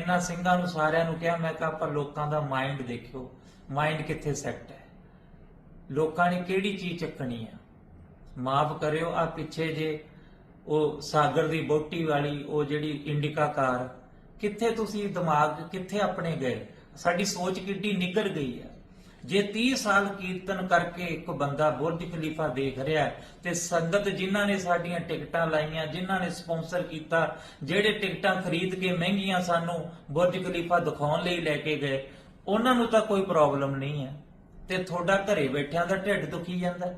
ਇਹਨਾਂ ਸਿੰਘਾਂ ਨੂੰ ਸਾਰਿਆਂ ਨੂੰ ਕਿਹਾ, ਮੈਂ ਕਿਹਾ, ਆਪਾਂ ਲੋਕਾਂ ਦਾ ਮਾਈਂਡ ਦੇਖਿਓ। ਮਾਈਂਡ ਕਿੱਥੇ ਸੈੱਟ ਹੈ? ਲੋਕਾਂ ਨੇ ਕਿਹੜੀ ਚੀਜ਼ ਚੱਕਣੀ ਆ? ਮਾਫ ਕਰਿਓ ਆ ਪਿੱਛੇ ਜੇ ਉਹ ਸਾਗਰ ਦੀ ਬੋਟੀ ਵਾਲੀ, ਉਹ ਜਿਹੜੀ ਇੰਡਿਕਾ ਕਾਰ, ਕਿੱਥੇ ਤੁਸੀਂ ਦਿਮਾਗ, ਕਿੱਥੇ ਆਪਣੇ ਗਏ? ਸਾਡੀ ਸੋਚ ਕਿੱਡੀ ਨਿਗਰ ਗਈ ਆ। ਜੇ 30 ਸਾਲ ਕੀਰਤਨ ਕਰਕੇ ਇੱਕ ਬੰਦਾ ਬੁਰਜ ਖਲੀਫਾ ਦੇਖ ਰਿਹਾ ਹੈ, ਤੇ ਸੰਗਤ ਜਿਨ੍ਹਾਂ ਨੇ ਸਾਡੀਆਂ ਟਿਕਟਾਂ ਲਾਈਆਂ ਜਿਨ੍ਹਾਂ ਨੇ ਸਪਾਂਸਰ ਕੀਤਾ ਜਿਹੜੇ ਟਿਕਟਾਂ ਖਰੀਦ ਕੇ ਮਹਿੰਗੀਆਂ ਸਾਨੂੰ ਬੁਰਜ ਖਲੀਫਾ ਦਿਖਾਉਣ ਲਈ ਲੈ ਕੇ ਗਏ ਉਹਨਾਂ ਨੂੰ ਤਾਂ ਕੋਈ ਪ੍ਰੋਬਲਮ ਨਹੀਂ ਹੈ। ਤੇ ਤੁਹਾਡਾ ਘਰੇ ਬੈਠਿਆਂ ਦਾ ਢਿੱਡ ਦੁਖੀ ਜਾਂਦਾ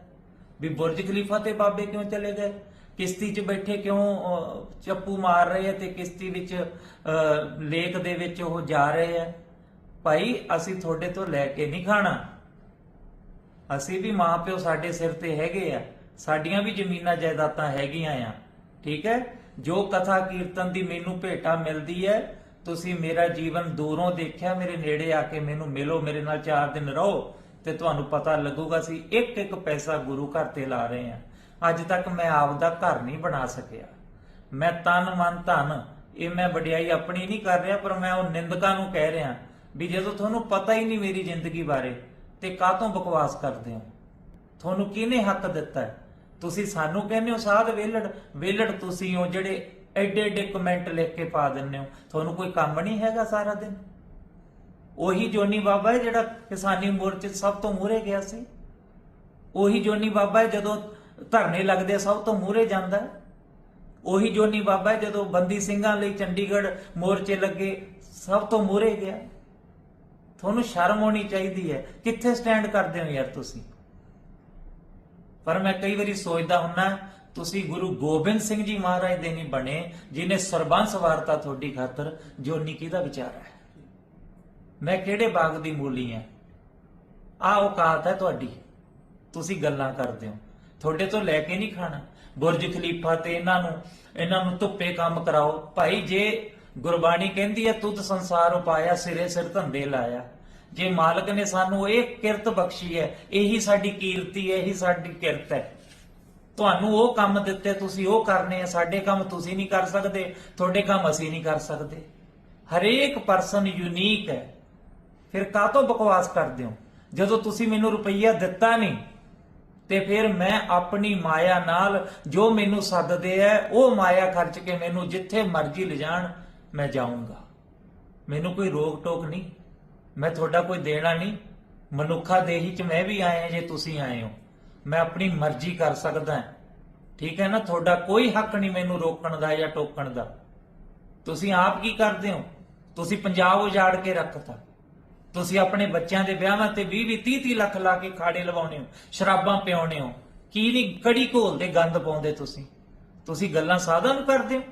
ਵੀ ਬੁਰਜ ਖਲੀਫਾ ਤੇ ਬਾਬੇ ਕਿਉਂ ਚਲੇ ਗਏ? ਕਿਸ਼ਤੀ 'ਚ ਬੈਠੇ ਕਿਉਂ ਚੱਪੂ ਮਾਰ ਰਹੇ ਆ ਤੇ ਕਿਸ਼ਤੀ ਵਿੱਚ ਲੇਕ ਦੇ ਵਿੱਚ ਉਹ ਜਾ ਰਹੇ ਆ ਭਾਈ, ਅਸੀਂ ਤੁਹਾਡੇ ਤੋਂ ਲੈ ਕੇ ਨਹੀਂ ਖਾਣਾ। ਅਸੀਂ ਵੀ ਮਾਂ ਪਿਓ ਸਾਡੇ ਸਿਰ ਤੇ ਹੈਗੇ ਆ। ਸਾਡੀਆਂ ਵੀ ਜ਼ਮੀਨਾਂ ਜਾਇਦਾਦਾਂ ਹੈਗੀਆਂ ਆ। ਠੀਕ ਹੈ? ਜੋ ਕਥਾ ਕੀਰਤਨ ਦੀ ਮੈਨੂੰ ਭੇਟਾ ਮਿਲਦੀ ਹੈ, ਤੁਸੀਂ ਮੇਰਾ ਜੀਵਨ ਦੂਰੋਂ ਦੇਖਿਆ, ਮੇਰੇ ਨੇੜੇ ਆ ਕੇ ਮੈਨੂੰ ਮਿਲੋ, ਮੇਰੇ ਨਾਲ 4 ਦਿਨ ਰਹੋ, ਤੇ ਤੁਹਾਨੂੰ ਪਤਾ ਲੱਗੂਗਾ ਅਸੀਂ ਇੱਕ ਇੱਕ ਪੈਸਾ ਗੁਰੂ ਘਰ ਤੇ ਲਾ ਰਹੇ ਆ ਅੱਜ ਤੱਕ ਮੈਂ ਆਪ ਦਾ ਘਰ ਨਹੀਂ ਬਣਾ ਸਕਿਆ। ਮੈਂ ਤਨ ਮਨ ਧਨ, ਇਹ ਮੈਂ ਵਡਿਆਈ ਆਪਣੀ ਨਹੀਂ ਕਰ ਰਿਹਾ, ਪਰ ਮੈਂ ਉਹ ਨਿੰਦਕਾਂ ਨੂੰ ਕਹਿ ਰਿਹਾ। ਵੀ ਜਦੋਂ ਤੁਹਾਨੂੰ ਪਤਾ ਹੀ ਨਹੀਂ ਮੇਰੀ ਜ਼ਿੰਦਗੀ ਬਾਰੇ, ਤੇ ਕਾਹਤੋਂ ਬਕਵਾਸ ਕਰਦੇ ਹੋ? ਤੁਹਾਨੂੰ ਕਿਹਨੇ ਹੱਕ ਦਿੱਤਾ? ਹੈ ਤੁਸੀਂ ਸਾਨੂੰ ਕਹਿੰਦੇ ਹੋ, ਸਾਧ ਵੇਲੜ ਵੇਲੜ ਤੁਸੀਂ ਹੋ ਜਿਹੜੇ ਐਡੇ ਐਡੇ ਕਮੈਂਟ ਲਿਖ ਕੇ ਪਾ ਦਿੰਦੇ ਹੋ। ਤੁਹਾਨੂੰ ਕੋਈ ਕੰਮ ਨਹੀਂ ਹੈਗਾ ਸਾਰਾ ਦਿਨ? ਉਹੀ ਜੋਨੀ ਬਾਬਾ ਹੈ ਜਿਹੜਾ ਕਿਸਾਨੀ ਮੋਰਚੇ ਸਭ ਤੋਂ ਮੂਹਰੇ ਗਿਆ ਸੀ? ਉਹੀ ਜੋਨੀ ਬਾਬਾ ਹੈ ਜਦੋਂ ਧਰਨੇ ਲੱਗਦੇ ਸਭ ਤੋਂ ਮੂਹਰੇ ਜਾਂਦਾ ਉਹੀ ਜੋਨੀ ਬਾਬਾ ਹੈ ਜਦੋਂ ਬੰਦੀ ਸਿੰਘਾਂ ਲਈ ਚੰਡੀਗੜ੍ਹ ਮੋਰਚੇ ਲੱਗੇ, ਸਭ ਤੋਂ ਮੂਹਰੇ ਗਿਆ? ਤੁਹਾਨੂੰ ਸ਼ਰਮ ਆਉਣੀ ਚਾਹੀਦੀ ਹੈ। ਕਿੱਥੇ ਸਟੈਂਡ ਕਰਦੇ ਹੋ ਯਾਰ ਤੁਸੀਂ? ਪਰ ਮੈਂ ਕਈ ਵਾਰੀ ਸੋਚਦਾ ਹੁੰਨਾ, ਤੁਸੀਂ ਗੁਰੂ ਗੋਬਿੰਦ ਸਿੰਘ ਜੀ ਮਹਾਰਾਜ ਦੇ ਨਹੀਂ ਬਣੇ, ਜਿਨੇ ਸਰਬੰਸ ਵਾਰਤਾ ਤੁਹਾਡੀ ਖਾਤਰ ਜੋਨੀ ਕਿਹਦਾ ਵਿਚਾਰਾ ਹੈ? ਮੈਂ ਕਿਹੜੇ ਬਾਗ ਦੀ ਮੂਲੀ ਆ ਆ ਔਕਾਤ ਹੈ ਤੁਹਾਡੀ। ਤੁਸੀਂ ਗੱਲਾਂ ਕਰਦੇ ਹੋ। ਤੁਹਾਡੇ ਤੋਂ ਲੈ ਕੇ ਨਹੀਂ ਖਾਣਾ। ਬੁਰਜ ਖਲੀਫਾ ਤੇ ਇਹਨਾਂ ਨੂੰ ਇਹਨਾਂ ਨੂੰ ਧੁੱਪੇ ਕੰਮ ਕਰਾਓ। ਭਾਈ, ਜੇ ਗੁਰਬਾਣੀ ਕਹਿੰਦੀ ਹੈ, ਤੁਧ ਸੰਸਾਰ ਉਪਾਇਆ, ਸਿਰੇ ਸਿਰ ਧੰਦੇ ਲਾਇਆ। ਜੇ ਮਾਲਕ ਨੇ ਸਾਨੂੰ ਇਹ ਕਿਰਤ ਬਖਸ਼ੀ ਹੈ, ਇਹੀ ਸਾਡੀ ਕੀਰਤੀ ਹੈ, ਇਹੀ ਸਾਡੀ ਕਿਰਤ ਹੈ। ਤੁਹਾਨੂੰ ਉਹ ਕੰਮ ਦਿੱਤੇ, ਤੁਸੀਂ ਉਹ ਕਰਨੇ ਆ, ਸਾਡੇ ਕੰਮ ਤੁਸੀਂ ਨਹੀਂ ਕਰ ਸਕਦੇ, ਤੁਹਾਡੇ ਕੰਮ ਅਸੀਂ ਨਹੀਂ ਕਰ ਸਕਦੇ। ਹਰੇਕ ਪਰਸਨ ਯੂਨੀਕ ਹੈ। ਫਿਰ ਕਾਹਤੋਂ ਬਕਵਾਸ ਕਰਦੇ ਹੋ? ਜਦੋਂ ਤੁਸੀਂ ਮੈਨੂੰ ਰੁਪਈਆ ਦਿੱਤਾ ਨਹੀਂ, ਤੇ ਫਿਰ ਮੈਂ ਆਪਣੀ ਮਾਇਆ ਨਾਲ ਜੋ ਮੈਨੂੰ ਸੱਦਦੇ ਐ ਉਹ ਮਾਇਆ ਖਰਚ ਕੇ ਮੈਨੂੰ ਜਿੱਥੇ ਮਰਜ਼ੀ ਲਿਜਾਣ। ਮੈਂ ਜਾਊਂਗਾ। ਮੈਨੂੰ ਕੋਈ ਰੋਕ ਟੋਕ ਨਹੀਂ। ਮੈਂ ਤੁਹਾਡਾ ਕੋਈ ਦੇਣਾ ਨਹੀਂ। ਮਨੁੱਖਾ ਦੇਹੀ ਚ ਮੈਂ ਵੀ ਆਇਆ ਜੇ ਤੁਸੀਂ ਆਏ ਹੋ। ਮੈਂ ਆਪਣੀ ਮਰਜ਼ੀ ਕਰ ਸਕਦਾ ਠੀਕ ਹੈ ਨਾ? ਤੁਹਾਡਾ ਕੋਈ ਹੱਕ ਨਹੀਂ ਮੈਨੂੰ ਰੋਕਣ ਦਾ ਜਾਂ ਟੋਕਣ ਦਾ। ਤੁਸੀਂ ਆਪ ਕੀ ਕਰਦੇ ਹੋ? ਤੁਸੀਂ ਪੰਜਾਬ ਉਜਾੜ ਕੇ ਰੱਖਤਾ। ਤੁਸੀਂ ਆਪਣੇ ਬੱਚਿਆਂ ਦੇ ਵਿਆਹਾਂ ਤੇ 20 20 30 30 ਲੱਖ ਲਾ ਕੇ ਖਾੜੇ ਲਵਾਉਣੇ ਹੋ, ਸ਼ਰਾਬਾਂ ਪਿਆਉਣੇ ਹੋ। ਕੀ ਨਹੀਂ? ਕੜੀ ਘੋਲਦੇ ਗੰਦ ਪਾਉਂਦੇ ਤੁਸੀਂ। ਤੁਸੀਂ ਗੱਲਾਂ ਸਾਦਾ ਨੂੰ ਕਰਦੇ ਹੋ?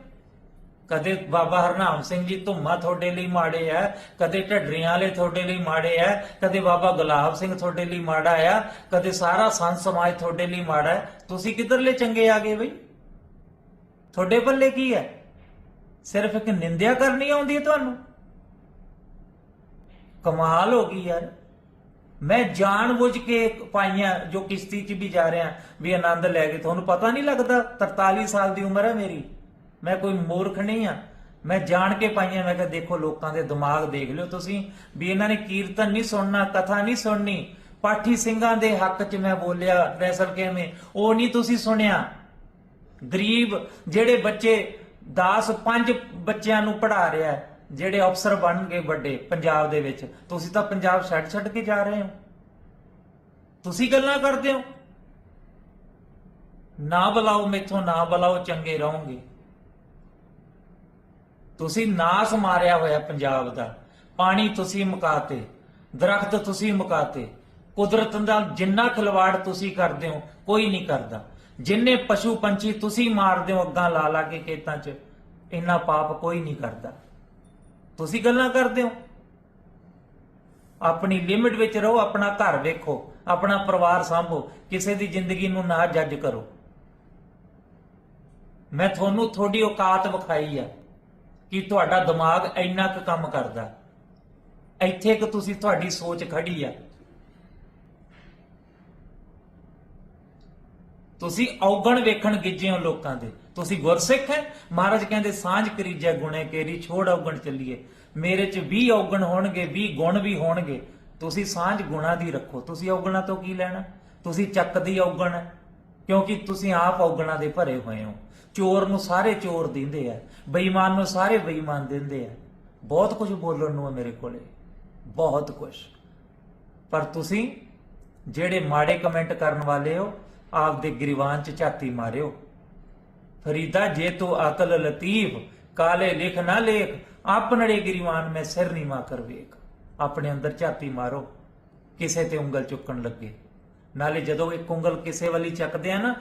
ਕਦੇ ਬਾਬਾ ਹਰਨਾਮ ਸਿੰਘ ਜੀ ਧੁੰਮਾ ਤੁਹਾਡੇ ਲਈ ਮਾੜੇ ਆ, ਕਦੇ ਢੱਡਰੀਆਂ ਵਾਲੇ ਤੁਹਾਡੇ ਲਈ ਮਾੜੇ ਆ, ਕਦੇ ਬਾਬਾ ਗੁਲਾਬ ਸਿੰਘ ਤੁਹਾਡੇ ਲਈ ਮਾੜਾ ਆ, ਕਦੇ ਸਾਰਾ ਸੰਤ ਸਮਾਜ ਤੁਹਾਡੇ ਲਈ ਮਾੜਾ ਹੈ ਤੁਸੀਂ ਕਿੱਧਰਲੇ ਚੰਗੇ ਆ ਗਏ ਬਈ? ਤੁਹਾਡੇ ਪੱਲੇ ਕੀ ਹੈ ਸਿਰਫ ਇੱਕ ਨਿੰਦਿਆ ਕਰਨੀ ਆਉਂਦੀ ਹੈ ਤੁਹਾਨੂੰ? ਕਮਾਲ ਹੋ ਗਈ ਯਾਰ। ਮੈਂ ਜਾਣ ਬੁੱਝ ਕੇ ਪਾਈਆਂ ਜੋ ਕਿਸ਼ਤੀ 'ਚ ਵੀ ਜਾ ਰਿਹਾ, ਵੀ ਆਨੰਦ ਲੈ ਕੇ, ਤੁਹਾਨੂੰ ਪਤਾ ਨਹੀਂ ਲੱਗਦਾ 43 ਸਾਲ ਦੀ ਉਮਰ ਹੈ ਮੇਰੀ? ਮੈਂ ਕੋਈ ਮੂਰਖ ਨਹੀਂ ਆ। ਮੈਂ ਜਾਣ ਕੇ ਪਾਈਆਂ, ਮੈਂ ਕਿਹਾ ਦੇਖੋ ਲੋਕਾਂ ਦੇ ਦਿਮਾਗ ਦੇਖ ਲਿਓ ਤੁਸੀਂ, ਵੀ ਇਹਨਾਂ ਨੇ ਕੀਰਤਨ ਨਹੀਂ ਸੁਣਨਾ, ਕਥਾ ਨਹੀਂ ਸੁਣਨੀ। ਪਾਠੀ ਸਿੰਘਾਂ ਦੇ ਹੱਕ 'ਚ ਮੈਂ ਬੋਲਿਆ ਫੈਸਲ ਕਿਵੇਂ ਉਹ ਨਹੀਂ ਤੁਸੀਂ ਸੁਣਿਆ। ਗਰੀਬ ਜਿਹੜੇ ਬੱਚੇ 10 5 ਬੱਚਿਆਂ ਨੂੰ ਪੜ੍ਹਾ ਰਿਹਾ ਜਿਹੜੇ ਅਫਸਰ ਬਣਨਗੇ ਵੱਡੇ ਪੰਜਾਬ ਦੇ ਵਿੱਚ। ਤੁਸੀਂ ਤਾਂ ਪੰਜਾਬ ਛੱਡ ਛੱਡ ਕੇ ਜਾ ਰਹੇ ਹੋ। ਤੁਸੀਂ ਗੱਲਾਂ ਕਰਦੇ ਹੋ। ਨਾ ਬੁਲਾਓ ਮੈਥੋਂ, ਨਾ ਬੁਲਾਓ ਚੰਗੇ ਰਹੋਗੇ। ਤੁਸੀਂ ਨਾਸ ਮਾਰਿਆ ਹੋਇਆ ਪੰਜਾਬ ਦਾ, ਪਾਣੀ ਤੁਸੀਂ ਮੁਕਾਤੇ, ਦਰਖਤ ਤੁਸੀਂ ਮੁਕਾਤੇ, ਕੁਦਰਤ ਦਾ ਜਿੰਨਾ ਖਿਲਵਾੜ ਤੁਸੀਂ ਕਰਦੇ ਹੋ, ਕੋਈ ਨਹੀਂ ਕਰਦਾ। ਜਿੰਨੇ ਪਸ਼ੂ ਪੰਛੀ ਤੁਸੀਂ ਮਾਰਦੇ ਹੋ ਅੱਗਾਂ ਲਾ ਲਾ ਕੇ ਖੇਤਾਂ 'ਚ, ਇੰਨਾ ਪਾਪ ਕੋਈ ਨਹੀਂ ਕਰਦਾ। ਤੁਸੀਂ ਗੱਲਾਂ ਕਰਦੇ ਹੋ? ਆਪਣੀ ਲਿਮਿਟ ਵਿੱਚ ਰਹੋ, ਆਪਣਾ ਘਰ ਵੇਖੋ, ਆਪਣਾ ਪਰਿਵਾਰ ਸੰਭੋ, ਕਿਸੇ ਦੀ ਜ਼ਿੰਦਗੀ ਨੂੰ ਨਾ ਜੱਜ ਕਰੋ। ਮੈਂ ਤੁਹਾਨੂੰ ਤੁਹਾਡੀ ਔਕਾਤ ਵਿਖਾਈ ਆ। ਕਿ ਤੁਹਾਡਾ ਦਿਮਾਗ ਇੰਨਾ ਕੁ ਕੰਮ ਕਰਦਾ। ਇੱਥੇ ਕਿ ਤੁਸੀਂ ਤੁਹਾਡੀ ਸੋਚ ਖੜੀ ਆ। ਤੁਸੀਂ ਔਗਣ ਵੇਖਣ ਗਿੱਜੇ ਹੋ ਲੋਕਾਂ ਦੇ। ਤੁਸੀਂ ਗੁਰਸਿੱਖ ਹੈ, ਮਹਾਰਾਜ ਕਹਿੰਦੇ, ਸਾਂਝ ਕਰੀਜੈ ਗੁਣੇ ਕੇਰੀ, ਛੋੜ ਔਗਣ ਚੱਲੀਏ। ਮੇਰੇ 'ਚ 20 ਔਗਣ ਹੋਣਗੇ 20 ਗੁਣ ਵੀ ਹੋਣਗੇ। ਤੁਸੀਂ ਸਾਂਝ ਗੁਣਾ ਦੀ ਰੱਖੋ। ਤੁਸੀਂ ਔਗਣਾ ਤੋਂ ਕੀ ਲੈਣਾ? ਤੁਸੀਂ ਚੱਕ ਦੀ ਔਗਣ ਹੈ, ਕਿਉਂਕਿ ਤੁਸੀਂ ਆਪ ਔਗਣਾ ਦੇ ਭਰੇ ਹੋਏ ਹੋ। ਚੋਰ ਨੂੰ ਸਾਰੇ ਚੋਰ ਦਿੰਦੇ ਆ, ਬੇਈਮਾਨ ਨੂੰ ਸਾਰੇ ਬੇਈਮਾਨ ਦਿੰਦੇ ਆ। ਬਹੁਤ ਕੁਝ ਬੋਲਣ ਨੂੰ ਹੈ ਮੇਰੇ ਕੋਲੇ, ਬਹੁਤ ਕੁਝ। ਪਰ ਤੁਸੀਂ ਜਿਹੜੇ ਮਾੜੇ ਕਮੈਂਟ ਕਰਨ ਵਾਲੇ ਹੋ, ਆਪਦੇ ਗਰੀਵਾਨ ਚ ਝਾਤੀ ਮਾਰਿਓ। ਫਰੀਦਾ, ਜੇ ਤੂੰ ਅਕਲ ਲਤੀਫ, ਕਾਲੇ ਲਿਖ ਨਾ ਲੇਖ ਆਪਨੜੇ ਗਰੀਵਾਨ ਮੈਂ ਸਿਰ ਨਹੀਂ ਮਾ ਕਰ ਵੇਖ। ਆਪਣੇ ਅੰਦਰ ਝਾਤੀ ਮਾਰੋ, ਕਿਸੇ ਤੇ ਉਂਗਲ ਚੁੱਕਣ ਲੱਗੇ। ਨਾਲੇ ਜਦੋਂ ਇੱਕ ਉਂਗਲ ਕਿਸੇ ਵਾਲੀ ਚੱਕਦੇ ਆ ਨਾ